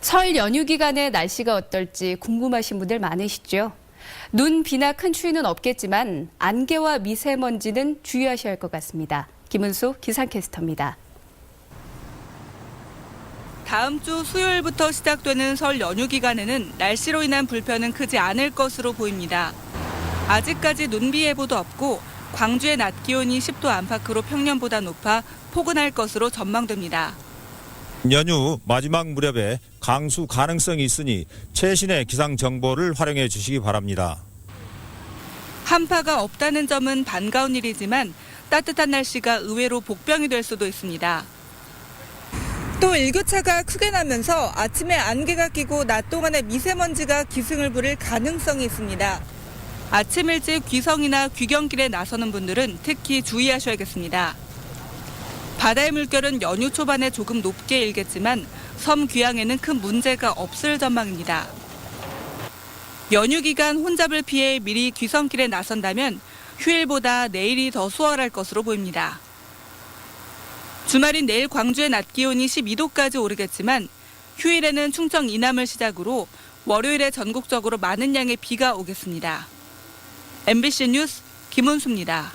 설 연휴 기간에 날씨가 어떨지 궁금하신 분들 많으시죠? 눈, 비나 큰 추위는 없겠지만 안개와 미세먼지는 주의하셔야 할 것 같습니다. 김은수 기상캐스터입니다. 다음 주 수요일부터 시작되는 설 연휴 기간에는 날씨로 인한 불편은 크지 않을 것으로 보입니다. 아직까지 눈비 예보도 없고 광주의 낮 기온이 10도 안팎으로 평년보다 높아 포근할 것으로 전망됩니다. 연휴 마지막 무렵에 강수 가능성이 있으니 최신의 기상 정보를 활용해 주시기 바랍니다. 한파가 없다는 점은 반가운 일이지만 따뜻한 날씨가 의외로 복병이 될 수도 있습니다. 또 일교차가 크게 나면서 아침에 안개가 끼고 낮 동안에 미세먼지가 기승을 부릴 가능성이 있습니다. 아침 일찍 귀성이나 귀경길에 나서는 분들은 특히 주의하셔야겠습니다. 바다의 물결은 연휴 초반에 조금 높게 일겠지만 섬 귀향에는 큰 문제가 없을 전망입니다. 연휴 기간 혼잡을 피해 미리 귀성길에 나선다면 휴일보다 내일이 더 수월할 것으로 보입니다. 주말인 내일 광주의 낮 기온이 12도까지 오르겠지만 휴일에는 충청 이남을 시작으로 월요일에 전국적으로 많은 양의 비가 오겠습니다. MBC 뉴스 김은수입니다.